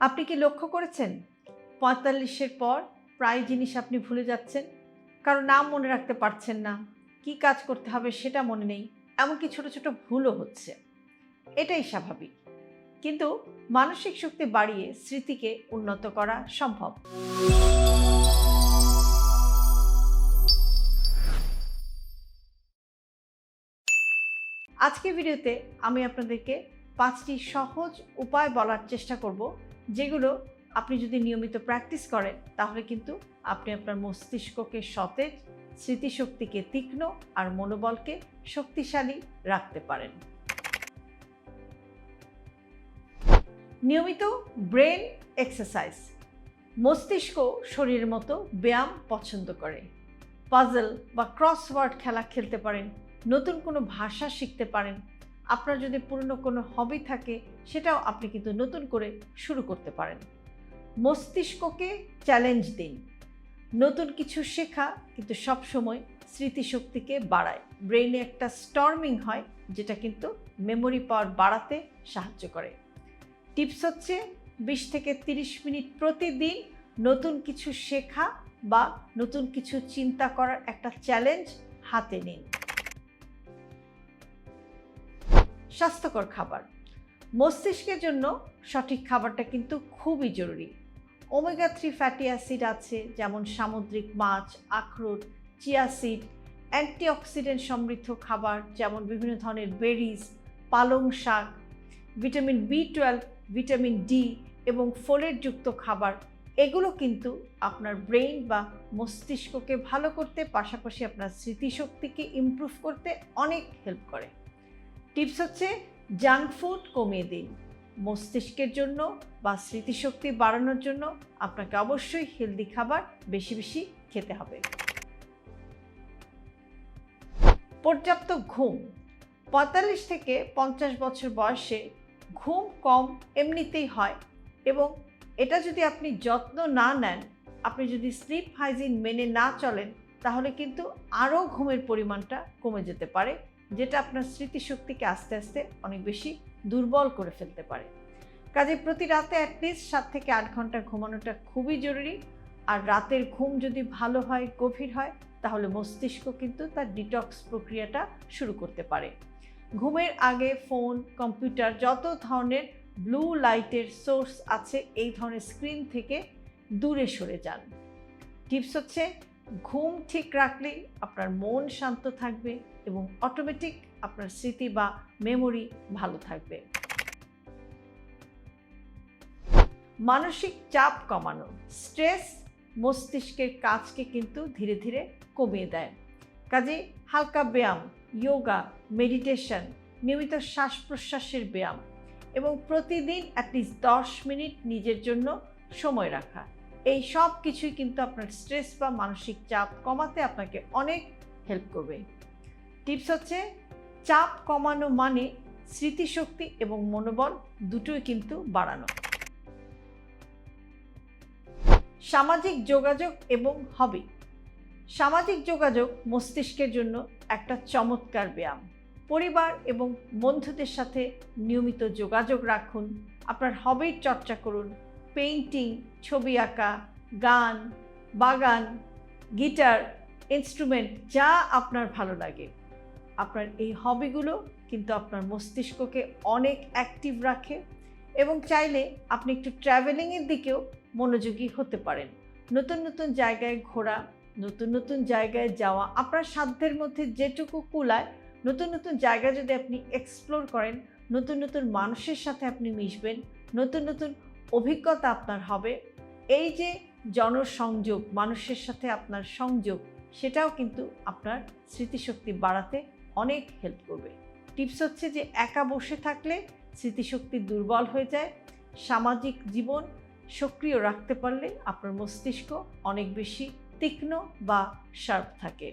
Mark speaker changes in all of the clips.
Speaker 1: আপনি কি লক্ষ্য করেছেন? পঁয়তাল্লিশের পর প্রায় জিনিস আপনি ভুলে যাচ্ছেন। কারও নাম মনে রাখতে পারছেন না। কি কাজ করতে হবে সেটা মনে নেই। এমনকি ছোট ছোট ভুলও হচ্ছে। এটাই স্বাভাবিক। কিন্তু মানসিক শক্তি বাড়িয়ে স্মৃতিকে উন্নত করা সম্ভব। আজকের ভিডিওতে আমি আপনাদেরকে পাঁচটি সহজ উপায় বলার চেষ্টা করব। যেগুলো আপনি যদি নিয়মিত প্র্যাকটিস করেন, তাহলে কিন্তু আপনি আপনার মস্তিষ্ককে সতেজ, স্মৃতিশক্তিকে তীক্ষ্ণ আর মনোবলকে শক্তিশালী রাখতে পারেন। নিয়মিত ব্রেন এক্সারসাইজ মস্তিষ্ক শরীরের মতো ব্যায়াম পছন্দ করে। পাজল বা ক্রসওয়ার্ড খেলা খেলতে পারেন, নতুন কোনো ভাষা শিখতে পারেন আপনার যদি পুরনো কোনো হবি থাকে, সেটাও আপনি কিন্তু নতুন করে শুরু করতে পারেন। মস্তিষ্ককে চ্যালেঞ্জ দিন। নতুন কিছু শেখা কিন্তু সবসময় স্মৃতিশক্তিকে বাড়ায়। ব্রেইনে একটা স্টর্মিং হয়, যেটা কিন্তু মেমোরি পাওয়ার বাড়াতে সাহায্য করে। টিপস হচ্ছে, বিশ থেকে তিরিশ মিনিট প্রতিদিন নতুন কিছু শেখা বা নতুন কিছু চিন্তা করার একটা চ্যালেঞ্জ হাতে নিন। স্বাস্থ্যকর খাবার। মস্তিষ্কের জন্য সঠিক খাবারটা কিন্তু খুবই জরুরি। ওমেগা থ্রি ফ্যাটি অ্যাসিড আছে, যেমন সামুদ্রিক মাছ, আখরোট চিয়া সিড অ্যান্টিঅক্সিডেন্ট সমৃদ্ধ খাবার, যেমন বিভিন্ন ধরনের বেরিজ পালং শাক vitamin B twelve vitamin D এবং ফোলেটযুক্ত খাবার। এগুলো কিন্তু আপনার ব্রেইন বা মস্তিষ্ককে ভালো করতে, পাশাপাশি আপনার স্মৃতিশক্তিকে ইমপ্রুভ করতে অনেক হেল্প করে। টিপস হচ্ছে জাঙ্ক ফুড কমিয়ে দিন। মস্তিষ্কের জন্য বা স্মৃতিশক্তি বাড়ানোর জন্য আপনাকে অবশ্যই হেলদি খাবার বেশি বেশি খেতে হবে। পর্যাপ্ত ঘুম। পঁয়তাল্লিশ থেকে পঞ্চাশ বছর বয়সে ঘুম কম এমনিতেই হয় এবং এটা যদি আপনি যত্ন না নেন, আপনি যদি স্লিপ হাইজিন মেনে না চলেন, তাহলে কিন্তু আরও ঘুমের পরিমাণটা কমে যেতে পারে। যেটা আপনার স্মৃতিশক্তিকে আস্তে আস্তে অনেক বেশি দুর্বল করে ফেলতে পারে। কাজে প্রতি রাতে অ্যাটলিস্ট সাত থেকে আট ঘণ্টা ঘুমানোটা খুবই জরুরি। আর রাতের ঘুম যদি ভালো হয়, গভীর হয়, তাহলে মস্তিষ্ক কিন্তু তার ডিটক্স প্রক্রিয়াটা শুরু করতে পারে। ঘুমের আগে ফোন কম্পিউটার যত ধরনের ব্লু লাইটের সোর্স আছে, এই ধরনের স্ক্রিন থেকে দূরে সরে যান। টিপস হচ্ছে, ঘুম ঠিক রাখলেই আপনার মন শান্ত থাকবে এবং অটোমেটিক আপনার স্মৃতি বা মেমোরি ভালো থাকবে। মানসিক চাপ কমানো স্ট্রেস মস্তিষ্কের কাজকে কিন্তু ধীরে ধীরে কমিয়ে দেয়। কাজে হালকা ব্যায়াম যোগা মেডিটেশন নিয়মিত শ্বাস প্রশ্বাসের ব্যায়াম এবং প্রতিদিন অ্যাটলিস্ট দশ মিনিট নিজের জন্য সময় রাখা। এই সব কিছুই কিন্তু আপনার স্ট্রেস বা মানসিক চাপ কমাতে আপনাকে অনেক হেল্প করবে। টিপস হচ্ছে, চাপ কমানো মানে স্মৃতিশক্তি এবং মনোবল দুটোই কিন্তু বাড়ানো। সামাজিক যোগাযোগ এবং হবি সামাজিক যোগাযোগ মস্তিষ্কের জন্য একটা চমৎকার ব্যায়াম। পরিবার এবং বন্ধুদের সাথে নিয়মিত যোগাযোগ রাখুন, আপনার হবির চর্চা করুন পেইন্টিং ছবি আঁকা, গান, বাগান গিটার ইনস্ট্রুমেন্ট যা আপনার ভালো লাগে। আপনার এই হবিগুলো কিন্তু আপনার মস্তিষ্ককে অনেক অ্যাক্টিভ রাখে এবং চাইলে আপনি একটু ট্রাভেলিংয়ের দিকেও মনোযোগী হতে পারেন। নতুন নতুন জায়গায় ঘোরা, নতুন নতুন জায়গায় যাওয়া, আপনার সাধ্যের মধ্যে যেটুকু কুলায়, নতুন নতুন জায়গা যদি আপনি এক্সপ্লোর করেন, নতুন নতুন মানুষের সাথে আপনি মিশবেন, নতুন নতুন অভিজ্ঞতা আপনার হবে। এই যে জনসংযোগ, মানুষের সাথে আপনার সংযোগ, সেটাও কিন্তু আপনার স্মৃতিশক্তি বাড়াতে অনেক হেল্প করবে। টিপস হচ্ছে যে একা বসে থাকলে স্মৃতিশক্তি দুর্বল হয়ে যায়, সামাজিক জীবন সক্রিয় রাখতে পারলে আপনার মস্তিষ্ক অনেক বেশি তীক্ষ্ণ বা শার্প থাকে।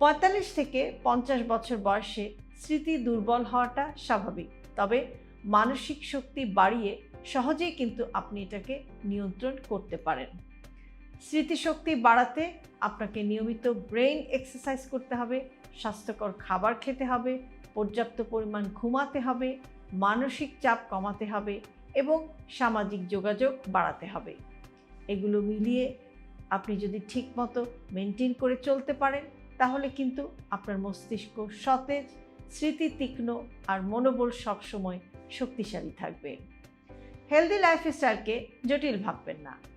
Speaker 1: পঁয়তাল্লিশ থেকে পঞ্চাশ বছর বয়সে স্মৃতি দুর্বল হওয়াটা স্বাভাবিক, তবে মানসিক শক্তি বাড়িয়ে সহজেই কিন্তু আপনি এটাকে নিয়ন্ত্রণ করতে পারেন। স্মৃতিশক্তি বাড়াতে আপনাকে নিয়মিত ব্রেন এক্সারসাইজ করতে হবে, স্বাস্থ্যকর খাবার খেতে হবে, পর্যাপ্ত পরিমাণ ঘুমাতে হবে, মানসিক চাপ কমাতে হবে এবং সামাজিক যোগাযোগ বাড়াতে হবে। এগুলো মিলিয়ে আপনি যদি ঠিকমতো মেনটেন করে চলতে পারেন, তাহলে কিন্তু আপনার মস্তিষ্ক সতেজ স্মৃতি তীক্ষ্ণ আর মনোবল সবসময় শক্তিশালী থাকবে। হেলদি লাইফস্টাইলকে জটিল ভাববেন না।